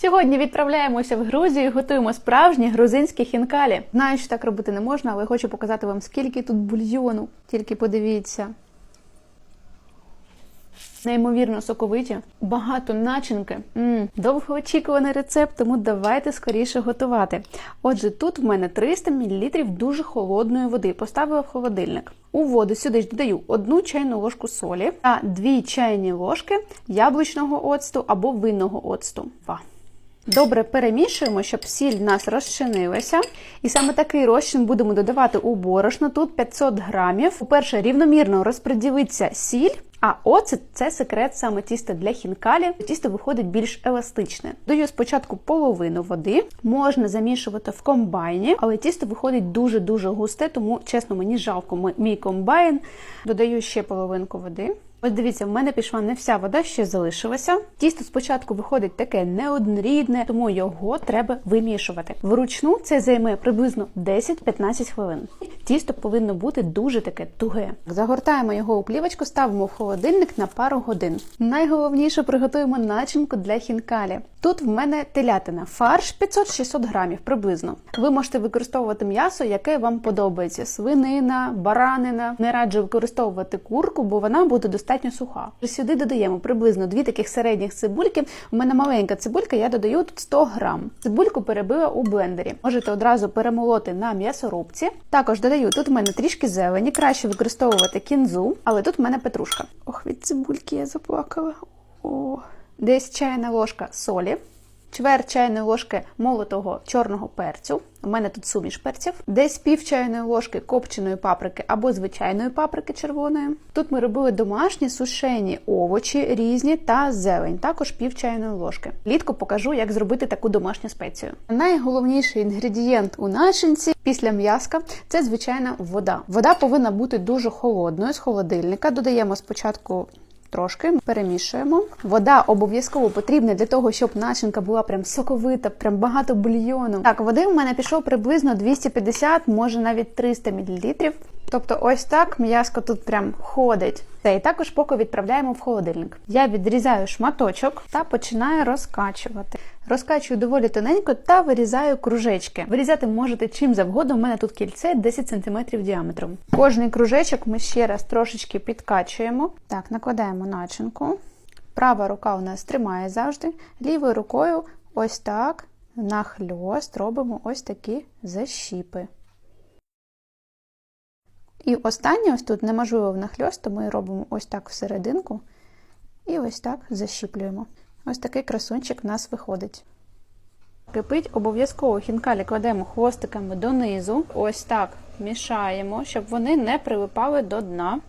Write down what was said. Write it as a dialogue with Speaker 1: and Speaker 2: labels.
Speaker 1: Сьогодні відправляємося в Грузію і готуємо справжні грузинські хінкалі. Знаю, що так робити не можна, але хочу показати вам, скільки тут бульйону. Тільки подивіться. Неймовірно соковиті, багато начинки. довгоочікуваний рецепт, тому давайте скоріше готувати. Отже, тут в мене 300 мл дуже холодної води. Поставила в холодильник. У воду сюди ж додаю одну чайну ложку солі та 2 чайні ложки яблучного оцту або винного оцту. Два. Добре перемішуємо, щоб сіль в нас розчинилася. І саме такий розчин будемо додавати у борошно. Тут 500 грамів. По-перше, рівномірно розподілиться сіль. А оцет – це секрет саме тіста для хінкалі. Тісто виходить більш еластичне. Даю спочатку половину води, можна замішувати в комбайні, але тісто виходить дуже-дуже густе, тому чесно, мені жалко мій комбайн. Додаю ще половинку води. Ось дивіться, в мене пішла не вся вода, ще залишилася. Тісто спочатку виходить таке неоднорідне, тому його треба вимішувати. Вручну це займе приблизно 10-15 хвилин. Тісто повинно бути дуже таке туге. Загортаємо його у плівочку, ставимо в холодильник на пару годин. Найголовніше приготуємо начинку для хінкалі. Тут в мене телятина, фарш 500-600 грамів приблизно. Ви можете використовувати м'ясо, яке вам подобається: свинина, баранина. Не раджу використовувати курку, бо вона буде достатньо суха. Сюди додаємо приблизно дві таких середніх цибульки. У мене маленька цибулька, я додаю тут 100 грам. Цибульку перебила у блендері. Можете одразу перемолоти на м'ясорубці. Також додаю тут в мене трішки зелені, краще використовувати кінзу, але тут в мене петрушка. Ох, від цибульки я заплакала. О, десь чайна ложка солі. Чверть чайної ложки молотого чорного перцю. У мене тут суміш перців, десь пів чайної ложки копченої паприки або звичайної паприки червоної. Тут ми робили домашні сушені овочі різні та зелень, також пів чайної ложки. Літку покажу, як зробити таку домашню спецію. Найголовніший інгредієнт у начинці після м'яска це звичайна вода. Вода повинна бути дуже холодною з холодильника. Додаємо спочатку. Трошки перемішуємо. Вода обов'язково потрібна для того, щоб начинка була прям соковита, прям багато бульйону. Так, води в мене пішов приблизно 250, може навіть 300 мл. Тобто, ось так м'яско тут прям ходить. Та і також поки відправляємо в холодильник. Я відрізаю шматочок та починаю розкачувати. Розкачую доволі тоненько та вирізаю кружечки. Вирізати можете чим завгодно. У мене тут кільце 10 см діаметром. Кожний кружечок ми ще раз трошечки підкачуємо. Так, накладаємо начинку. Права рука у нас тримає завжди. Лівою рукою ось так нахльост робимо ось такі защіпи. І останнє ось тут неможливо внахльост, тому ми робимо ось так всерединку і ось так защіплюємо. Ось такий красунчик в нас виходить. Кипить обов'язково хінкалі кладемо хвостиками донизу, ось так мішаємо, щоб вони не прилипали до дна.